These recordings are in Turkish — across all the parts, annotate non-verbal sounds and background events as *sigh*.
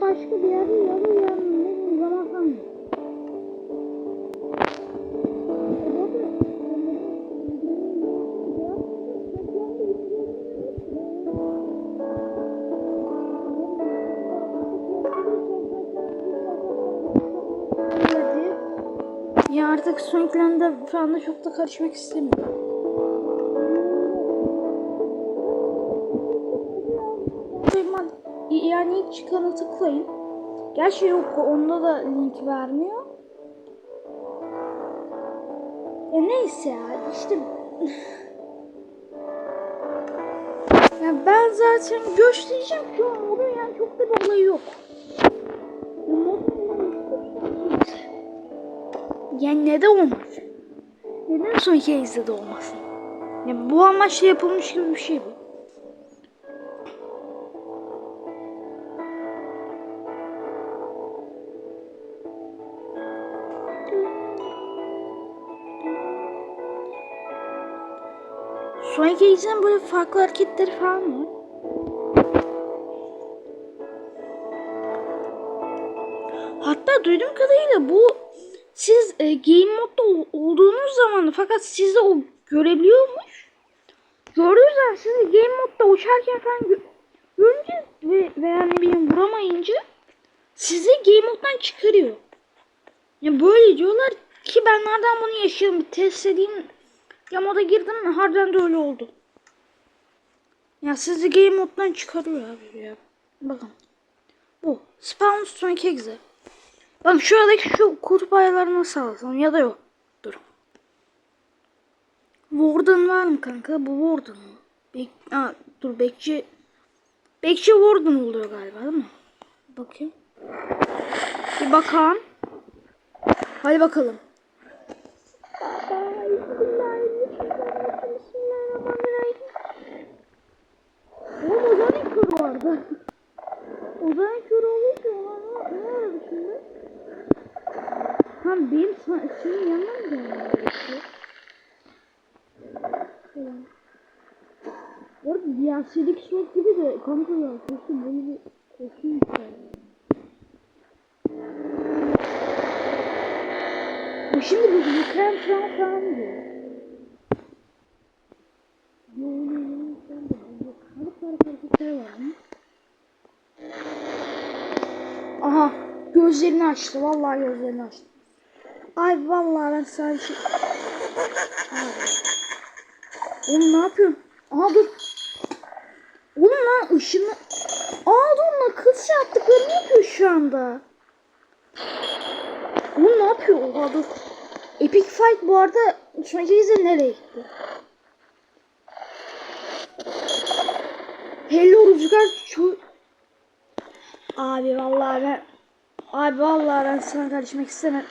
başka bir yerde yalı yanında uzamaktan. Ya artık son planda şu anda çok da karışmak istemiyorum. Yani ilk çıkanı tıklayın. Gerçi yok onda da link vermiyor. Ya neyse ya işte *laughs* ya ben zaten göstereceğim şu an oluyor yani çok da bir olayı yok. Yani neden olmaz? Neden son kez de olmasın? Ya bu amaçla yapılmış gibi bir şey bu. Sonraki Case'in böyle farklı hareketleri falan var. Hatta duyduğum kadarıyla bu siz e, game modda ol- olduğunuz zaman fakat sizde o görebiliyormuş. Gördüğünüz sizi game modda uçarken falan gö- görünce ve veya ne bileyim vuramayınca sizi game moddan çıkarıyor. Ya böyle diyorlar ki ben nereden bunu yaşıyorum bir test edeyim. Ya moda girdim harbiden de öyle oldu. Ya sizi game moddan çıkarıyor abi ya. Bakın. Bu. Spawn Sonic Exe. Bakın şuradaki şu nasıl alsam ya da yok. Dur. Warden var mı kanka? Bu Warden mı? Bek Aa, dur bekçi. Bekçi Warden oluyor galiba değil mi? Bakayım. Bir bakalım. Hadi bakalım. Oğlum Körü vardı. Ozan'ın körü olunca ona ne, ne aradı şimdi? Tam benim senin yanına mı geldi? Bu arada DLC'deki Sonic gibi de kanka ya kostüm böyle bir kostüm istedim. Bu şimdi bu krem falan falan diyor. Yoğun falan diyor. Kalıp kalıp hareketler var mı? Aha gözlerini açtı. Vallahi gözlerini açtı. Ay vallahi ben bir şey... Abi. Oğlum ne yapıyorsun? Aha dur. Oğlum lan ışını... Aa dur nakıl yaptıklarını yapıyor şu anda. Oğlum ne yapıyor? Oha dur. Epic Fight bu arada izle nereye gitti? Hello Rüzgar ço... Abi vallahi ben... Abi vallahi ben sana karışmak istemem.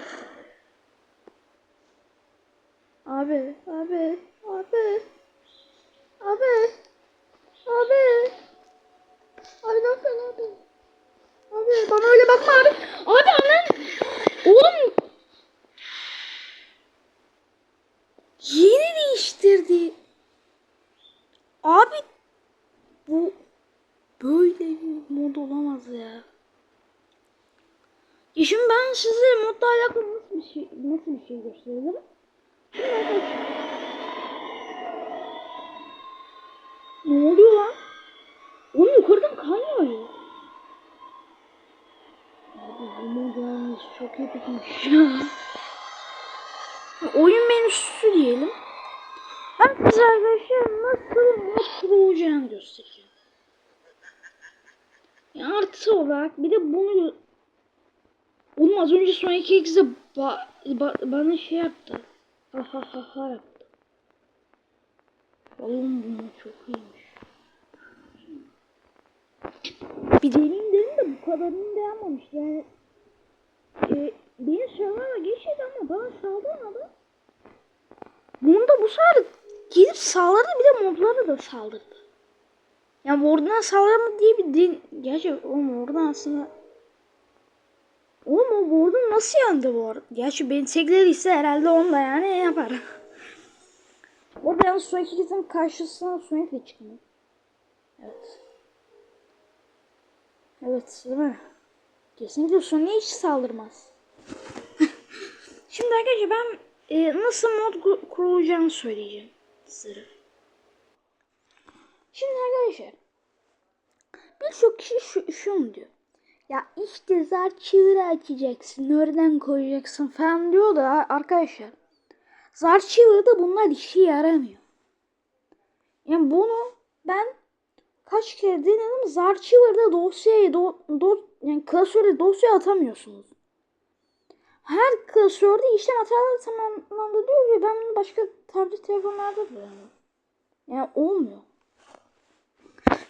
Abi, abi, abi. Abi. Abi. Abi ne yapıyorsun abi? Abi bana öyle bakma abi. Abi anan. Oğlum. Yeni değiştirdi. Abi. Bu böyle bir mod olamaz ya. Ya şimdi ben size modla alakalı nasıl bir şey nasıl bir şey gösterebilirim? Ne oluyor lan? Oğlum yukarıdan kan yağıyor. Abi bu mod yalnız çok epikmiş ya. Oyun menüsü diyelim. Ben size arkadaşlar nasıl mod kurulacağını göstereceğim. Artı olarak bir de bunu Oğlum az önce son iki ikisi ba ba bana şey yaptı. Ha ha ha ha yaptı. Oğlum bu mod çok iyiymiş. Bir deneyim dedim de bu kadarını beğenmemiş. Yani e, benim server'a geçti ama bana saldırmadı. Bunu da bu sefer gidip saldırdı bir de modlara da saldırdı. Yani oradan saldırma diye bir din... Gerçi oğlum oradan aslında... Oğlum o Warden nasıl yandı bu arada? Gerçi beni teklediyse herhalde onunla yani yapar. Orada yalnız Sonic karşısına Sonic de çıkmıyor. Evet. Evet değil mi? Kesinlikle Sonic'e hiç saldırmaz. *laughs* Şimdi arkadaşlar ben e, nasıl mod ku- kurulacağını söyleyeceğim size. Şimdi arkadaşlar birçok kişi şu, şunu diyor. Ya işte zar çiviri açacaksın, nereden koyacaksın falan diyor da arkadaşlar. Zar çeviride bunlar işe yaramıyor. Yani bunu ben kaç kere denedim. Zar çeviride dosyayı do, do, yani klasöre dosya atamıyorsunuz. Her klasörde işlem hataları tamamlandı diyor ve ben bunu başka tablet telefonlarda da. Yani olmuyor.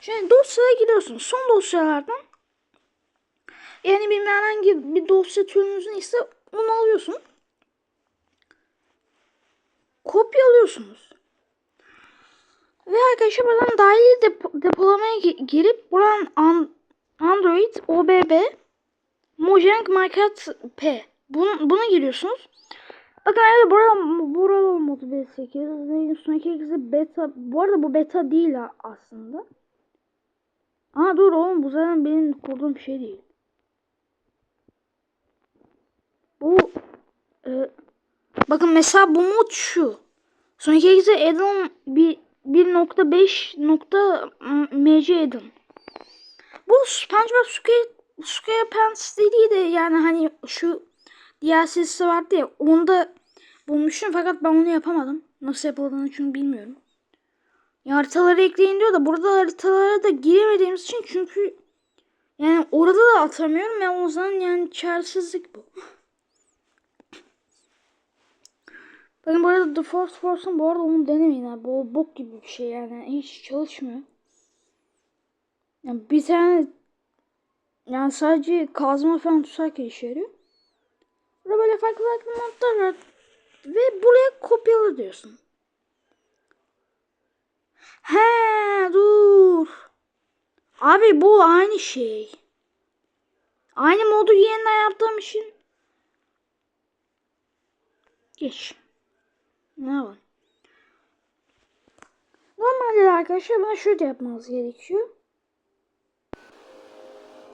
Şimdi dosyaya giriyorsunuz. Son dosyalardan yani bir herhangi bir dosya türünüzün ise onu alıyorsun. Kopyalıyorsunuz. Ve arkadaşlar buradan dahili depo- depolamaya gi- girip buradan an- Android OBB Mojang Market P bunu, buna giriyorsunuz. Bakın evet burada burada modu B8 ve sonraki ikisi beta. Bu arada bu beta değil aslında. Aa dur oğlum bu zaten benim kurduğum şey değil. Bu e, bakın mesela bu mod şu. Sonraki ikisi addon bir 1.5 nokta mc addon. Bu SpongeBob Square, SquarePants de yani hani şu DLC'si vardı ya onda bulmuşum fakat ben onu yapamadım. Nasıl yapıldığını çünkü bilmiyorum. Ya haritaları ekleyin diyor da burada haritalara da giremediğimiz için çünkü yani orada da atamıyorum ya o zaman yani çaresizlik bu. Bakın bu arada The Force Force'un bu arada onu denemeyin abi. Bu bok gibi bir şey yani. Hiç çalışmıyor. Yani bir tane yani sadece kazma falan tutarken işe yarıyor. Burada böyle farklı farklı modlar var. Ve buraya kopyala diyorsun. He dur. Abi bu aynı şey. Aynı modu yeniden yaptığım için. Geç. Ne var? Normalde arkadaşlar buna şöyle yapmanız gerekiyor.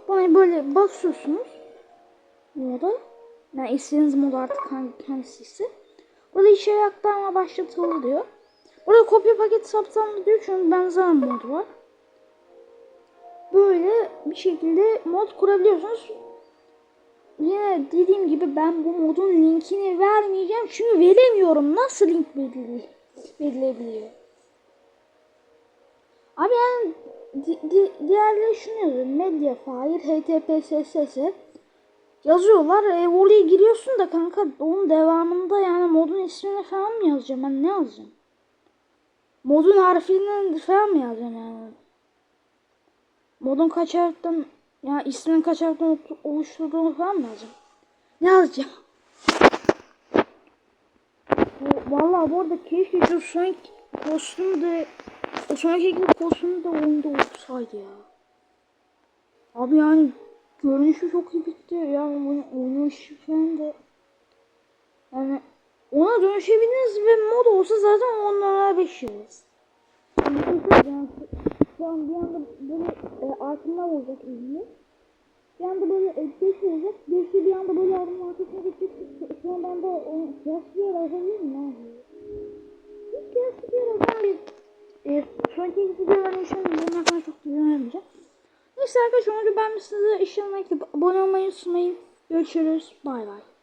Buna böyle basıyorsunuz. Moda. Yani istediğiniz mod artık hangi, hangisi ise. Burada içeri aktarma başlatıldı diyor. Burada kopya paket saptandı diyor çünkü benzer mod var. Böyle bir şekilde mod kurabiliyorsunuz. Yine dediğim gibi ben bu modun linkini vermeyeceğim çünkü veremiyorum. Nasıl link verilebiliyor? Abi yani di- di- diğerleri şunu yazıyor. Mediafire, HTTPSS yazıyorlar. E, oraya giriyorsun da kanka onun devamında yani modun ismini falan mı yazacağım? Ben ne yazacağım? Modun harfinden falan mı yazacağım yani? Modun kaç harften ya ismin kaç harften olu- oluşturduğunu falan mı yazacağım? Ne yazacağım? Bu, vallahi bu arada keşke şu Sonic kostümü de o Sonic ekli kostümü de oyunda olsaydı ya. Abi yani görünüşü çok iyi bitti. Yani oyun- oynayışı falan da yani ona dönüşebiliriz ve mod olsa zaten onlara 5 yıldız. Yani şu an bir anda böyle e, artımlar olacak ilgili. Bir anda böyle e, 5 olacak. 5'i bir anda böyle adım arkasına geçecek. Şu- an ben de kıyaslı bir yer alabilir miyim? Hiç bir yer bir e, sonraki videoların için bunun hakkında çok güvenemeyeceğim. Neyse arkadaşlar umarım beğenmişsiniz. İnşallah abone olmayı unutmayın. Görüşürüz. Bay bay.